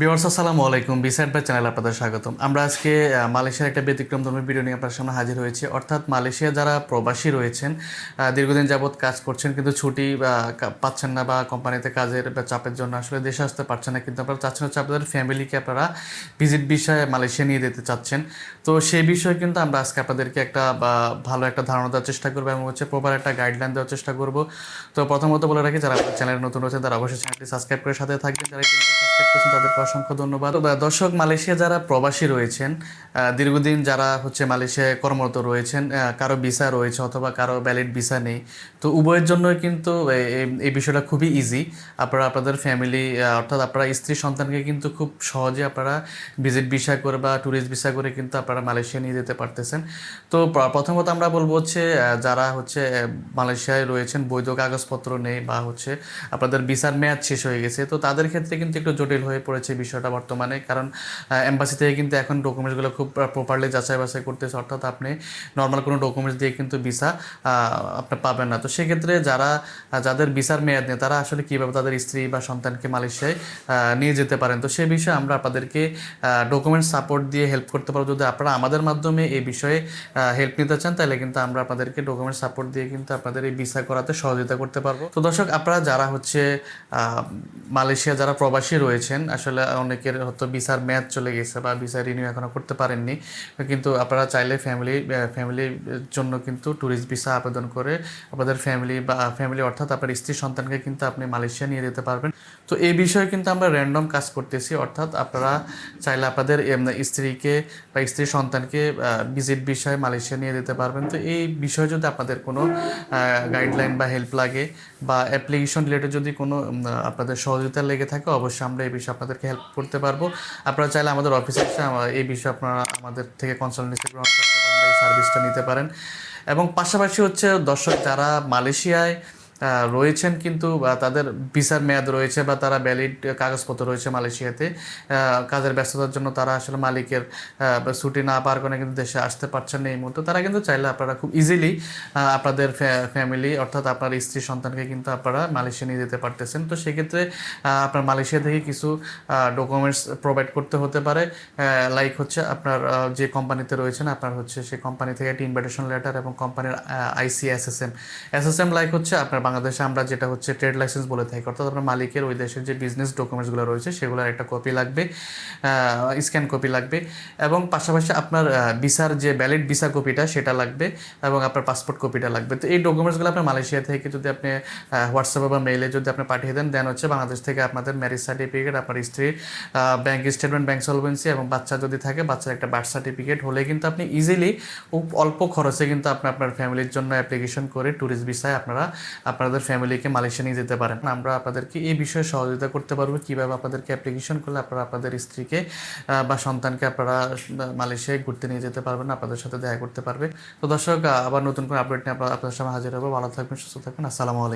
বিওয়ার্স আসসালামু আলাইকুম। বিসাইড বাই চ্যানেল আপনাদের স্বাগতম। আমরা আজকে মালয়েশিয়ার একটা ব্যতিক্রম ধর্মী ভিডিও নিয়ে আপনার সামনে হাজির হয়েছি। অর্থাৎ মালয়েশিয়া যারা প্রবাসী রয়েছেন দীর্ঘদিন যাবৎ কাজ করছেন, কিন্তু ছুটি পাচ্ছেন না বা, কোম্পানিতে কাজের চাপের জন্য আসলে দেশে আসতে পারছেন না, কিন্তু আপনারা চাচ্ছেন হচ্ছে আপনাদের ফ্যামিলিকে আপনারা ভিজিট বিষয়ে মালয়েশিয়া নিয়ে যেতে চাচ্ছেন। তো সেই বিষয়ে কিন্তু আমরা আজকে আপনাদেরকে একটা ভালো একটা ধারণা দেওয়ার চেষ্টা করব এবং হচ্ছে প্রপার একটা গাইডলাইন দেওয়ার চেষ্টা করব। তো প্রথমত বলে রাখি, যারা চ্যানেলে নতুন রয়েছেন, তারা অবশ্যই চ্যানেলটি সাবস্ক্রাইব করে সাথে থাকবেন। যারা সাবস্ক্রাইব করেছেন তাদেরকে অসংখ্য ধন্যবাদ। দর্শক, মালয়েশিয়া যারা প্রবাসী রয়েছেন দীর্ঘদিন যারা হচ্ছে মালয়েশিয়ায় কর্মরত রয়েছেন কারও ভিসা রয়েছে অথবা কারও ভ্যালিড ভিসা নেই, তো উভয়ের জন্য কিন্তু এই বিষয়টা খুবই ইজি আপনারা আপনাদের ফ্যামিলি অর্থাৎ আপনারা স্ত্রী সন্তানকে কিন্তু খুব সহজে আপনারা ভিজিট ভিসা করে বা ট্যুরিস্ট ভিসা করে কিন্তু আপনারা মালয়েশিয়া নিয়ে যেতে পারতেছেন। তো প্রথমত আমরা বলব হচ্ছে যারা হচ্ছে মালয়েশিয়ায় রয়েছেন, বৈধ কাগজপত্র নেই বা হচ্ছে আপনাদের ভিসার মেয়াদ শেষ হয়ে গেছে, তো তাদের ক্ষেত্রে কিন্তু একটু জটিল হয়ে পড়েছে বিষয়টা বর্তমানে। কারণ এম্বাসি থেকে কিন্তু এখন ডকুমেন্টসগুলো খুব প্রপারলি যাচাই বাছাই করতেছে। অর্থাৎ আপনি নর্মাল কোনো ডকুমেন্টস দিয়ে কিন্তু ভিসা আপনি পাবেন না। তো সেক্ষেত্রে যারা যাদের ভিসার মেয়াদ নেই, তারা আসলে কীভাবে তাদের স্ত্রী বা সন্তানকে মালয়েশিয়ায় নিয়ে যেতে পারেন? তো সে বিষয়ে আমরা আপনাদেরকে ডকুমেন্ট সাপোর্ট দিয়ে হেল্প করতে পারব। যদি আপনারা আমাদের মাধ্যমে এই বিষয়ে হেল্প নিতে চান, তাহলে কিন্তু আমরা আপনাদেরকে ডকুমেন্ট সাপোর্ট দিয়ে কিন্তু আপনাদের এই ভিসা করাতে সহযোগিতা করতে পারব। তো দর্শক, আপনারা যারা হচ্ছে মালয়েশিয়া যারা প্রবাসী রয়েছেন আসলে অনেকের হয়তো ভিসার মেয়াদ চলে গেছে বা ভিসা রিনিউ এখনও করতে পারেননি। কিন্তু আপনারা চাইলে ফ্যামিলি ফ্যামিলির জন্য কিন্তু ট্যুরিস্ট ভিসা আবেদন করে আপনাদের ফ্যামিলি বা ফ্যামিলি অর্থাৎ আপনার স্ত্রী সন্তানকে কিন্তু আপনি মালয়েশিয়া নিয়ে যেতে পারবেন। তো এই বিষয়ে কিন্তু আমরা র্যান্ডম কাজ করতেছি। অর্থাৎ আপনারা চাইলে আপনাদের স্ত্রীকে বা স্ত্রী সন্তানকে ভিজিট বিষয়ে মালয়েশিয়া নিয়ে যেতে পারবেন। তো এই বিষয়ে যদি আপনাদের কোনো গাইডলাইন বা হেল্প লাগে বা অ্যাপ্লিকেশন রিলেটেড যদি কোনো আপনাদের সহযোগিতা লেগে থাকে, অবশ্যই আমরা এই বিষয়ে আপনাদেরকে হেল্প করতে পারব। আপনারা চাইলে আমাদের অফিসে এসে এই বিষয়ে আপনারা আমাদের থেকে কনসালটেন্সি গ্রহণ করতে পারেন, এই সার্ভিসটা নিতে পারেন। এবং পাশাপাশি হচ্ছে দর্শক যারা মালয়েশিয়ায় রয়েছেন কিন্তু তাদের ভিসার মেয়াদ রয়েছে, বা তারা ভ্যালিড কাগজপত্র রয়েছে মালয়েশিয়াতে। কাজের ব্যস্ততার জন্য তারা আসলে মালিকের ছুটি না পাওয়ার কারণে কিন্তু দেশে আসতে পারছেন না এই মুহূর্তে। তারা কিন্তু চাইলে আপনারা খুব ইজিলি আপনাদের ফ্যামিলি অর্থাৎ আপনার স্ত্রী সন্তানকে কিন্তু আপনারা মালয়েশিয়া নিয়ে যেতে পারতেছেন। তো সেক্ষেত্রে আপনার মালয়েশিয়া থেকে কিছু ডকুমেন্টস প্রোভাইড করতে হতে পারে। লাইক হচ্ছে আপনার যে কোম্পানিতে রয়েছেন, আপনার হচ্ছে সেই কোম্পানি থেকে একটি ইনভাইটেশন লেটার এবং কোম্পানির আইসি এসএসএম এসএসএম লাইক হচ্ছে আপনার বাংলাদেশে আমরা যেটা হচ্ছে ট্রেড লাইসেন্স বলে থাকি, অর্থাৎ আপনার মালিকের ওই দেশের যে বিজনেস ডকুমেন্টসগুলো রয়েছে, সেগুলোর একটা কপি লাগবে স্ক্যান কপি লাগবে এবং পাশাপাশি আপনার ভিসার যে ভ্যালিড ভিসা কপিটা সেটা লাগবে এবং আপনার পাসপোর্ট কপিটা লাগবে। তো এই ডকুমেন্টসগুলো আপনার মালয়েশিয়া থেকে যদি আপনি হোয়াটসঅ্যাপে বা মেইলে যদি আপনি পাঠিয়ে দেন দেন হচ্ছে বাংলাদেশ থেকে আপনাদের ম্যারেজ সার্টিফিকেট আপনার স্ত্রীর ব্যাংক স্টেটমেন্ট ব্যাংক সলভেন্সি এবং বাচ্চা যদি থাকে, বাচ্চার একটা বার্থ সার্টিফিকেট হলে কিন্তু আপনি ইজিলি অল্প খরচে কিন্তু আপনি আপনার ফ্যামিলির জন্য অ্যাপ্লিকেশন করে ট্যুরিস্ট ভিসায় আপনারা আপনাদের ফ্যামিলিকে মালয়েশিয়া নিয়ে যেতে পারেন। আমরা আপনাদেরকে এই বিষয়ে সহযোগিতা করতে পারব। কীভাবে আপনাদেরকে অ্যাপ্লিকেশন করলে আপনারা আপনাদের স্ত্রীকে বা সন্তানকে আপনারা মালয়েশিয়ায় ঘুরতে নিয়ে যেতে পারবেন, আপনাদের সাথে দেখা করতে পারবে। তো দর্শক আবার নতুন করে আপডেট নিয়ে আপনার আপনাদের সামনে হাজির হব। ভালো থাকবেন, সুস্থ থাকবেন। আসসালামু আলাইকুম।